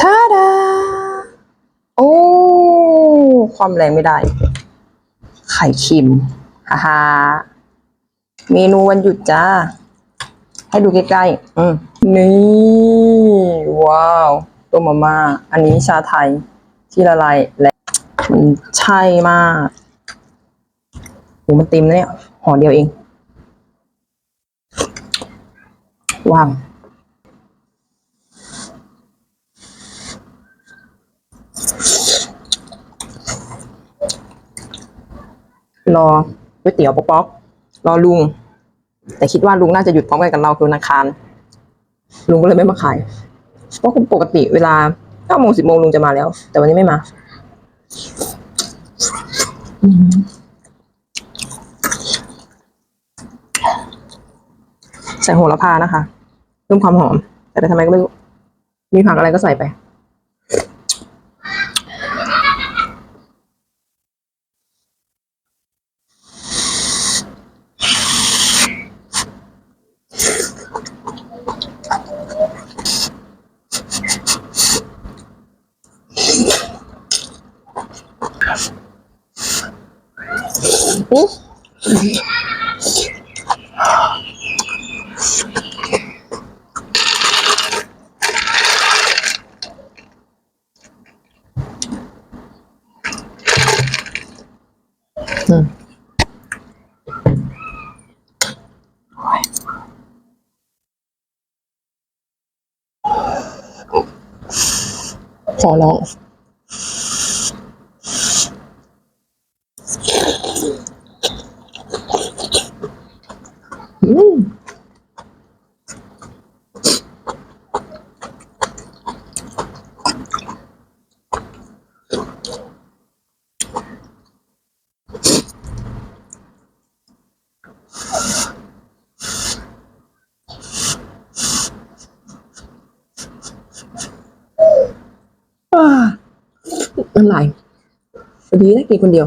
ทาดา โอ้ ความแรงไม่ได้ ไข่คิมฮ่าฮ่าเมนูวันหยุดจ้า ให้ดูใกล้ๆ อืมนี่ ว้าวตัวมาม่า อันนี้ชาไทยที่ละลายและมันใช่มากโหมันเต็มเนี่ยห่อเดียวเอง ว้าว รอก๋วยเตี๋ยวป๊อกๆรอลุง แต่คิดว่าลุงน่าจะหยุดพร้อมกันกับเราคือวันอังคารลุงก็เลยไม่มาขาย เพราะปกติเวลาเก้าโมงสิบโมงลุงจะมาแล้ว แต่วันนี้ไม่มาใส่โหระพานะคะเพิ่มความหอม แต่ไปทำไมก็ไม่รู้มีผักอะไรก็ใส่ไป อุ๊ยอืม ขอร้องอืมอ่ามันไหลพอดีนะกินคนเดียว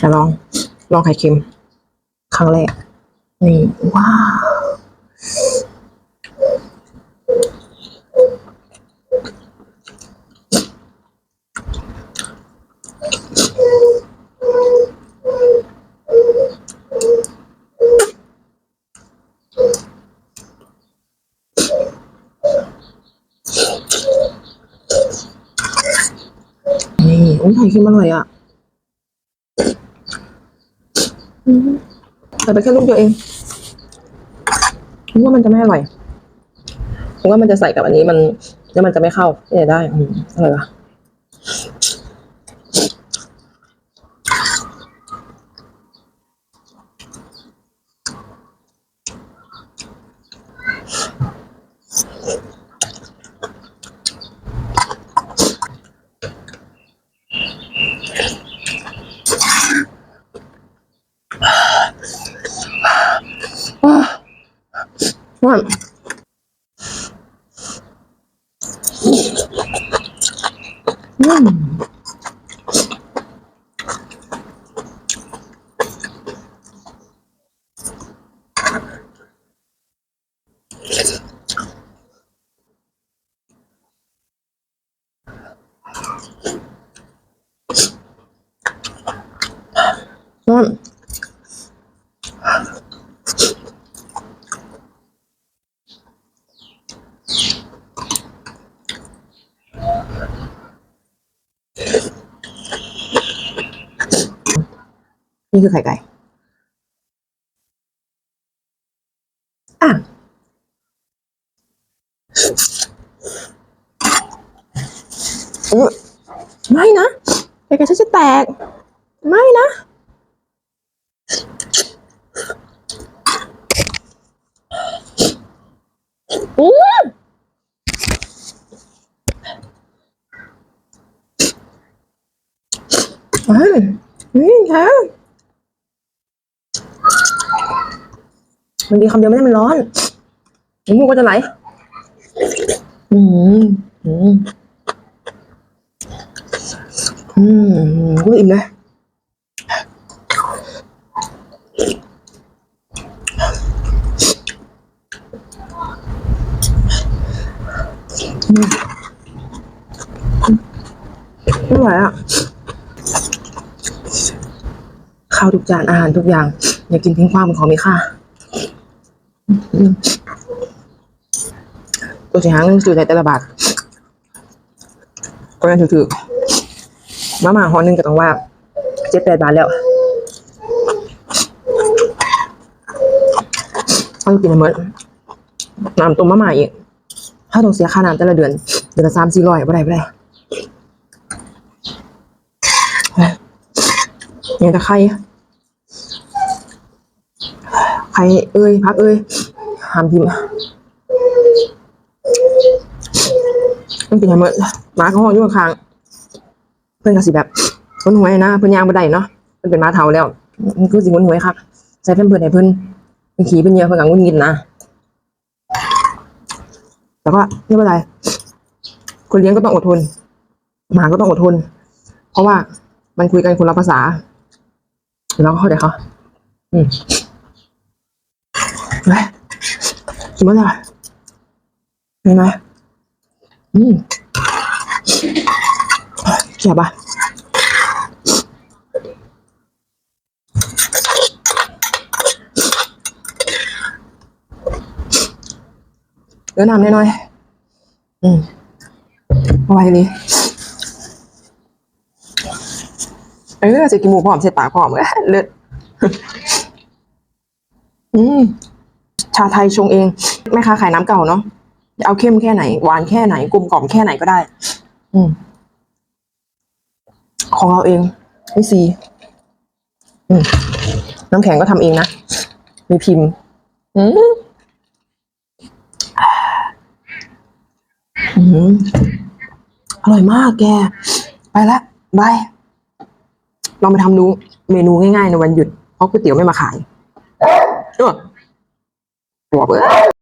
จะลอง ลองไข่เค็ม ครั้งแรก นี่ ว้าวนี่อุ้ยไข่เค็มอร่อยอะ ใส่ไปแค่ลูกเดียวเองผมว่ามันจะไม่อร่อยผมว่ามันจะใส่กับอันนี้มัน แล้วมันจะไม่เข้าไม่ได้ อืมอร่อยวะ ว้า นี่คือไข่ไก่ อะ ไม่นะไข่ไก่ฉันจะแตก ไม่นะอู้อืมนี่ค่ะ มันดีคำเดียวไม่ได้มันร้อนน้ำมูกก็จะไหล อืมอืมอืมก็อิ่มเลยไม่ไหวอะข้าวทุกจานอาหารทุกอย่าง อย่ากินทิ้งความเป็นของมีค่า ตัวสีหางสื่อใจแต่ละบาทก็ยังถือๆมามาหอหนึงก็ต้องว่าเจ็ดแปดบาทแล้วเอากินให้หมดน้ำต้มมามาอีกถ้าต้องเสียค่าน้ำแต่ละเดือน เดือนละสามสี่ร้อยบ่ได้บ่ได้ยังแต่ไข่ไข่เอ้ยพักเอ้ย หามพิมพ์มันเป็นยังไงหมาเขาห้องอยู่ข้างเพื่อนก็สิแบบคนหวยนะเพื่อนยางบ่ได้เนาะเพื่อนเป็นหมาเทาแล้วมันคือสิคนหวยคักใส่เพื่อนเพื่อนให้เพื่อนเพิ่นขี่เพื่อนเยอะเพื่อนกังวลงินนะแต่ก็ไม่เป็นไรคนเลี้ยงก็ต้องอดทน หมาก็ต้องอดทน เพราะว่ามันคุยกันคนละภาษาเราก็เข้าใจเขาอืมไป กินมั้ยล่ะเห็นไหมอืมเจ็บปะเดี๋ยวน้ำน้อยๆอืมเอาไว้เลยเออจะกินหมูพร้อมเสร็จปากพร้อมเลยเลิศอืม ชาไทยชงเองแม่ค้าขายน้ำเก่าเนาะจะเอาเข้มแค่ไหน หวานแค่ไหนกลมกล่อมแค่ไหนก็ได้ อืม ของเราเองไม่ซีอืมน้ำแข็งก็ทำเองนะ มีพิมพ์อืมอืมอร่อยมากแก ไปละบายลองไปทำดูเมนูง่ายๆในวันหยุด เพราะก๋วยเตี๋ยวไม่มาขายเออ 我不。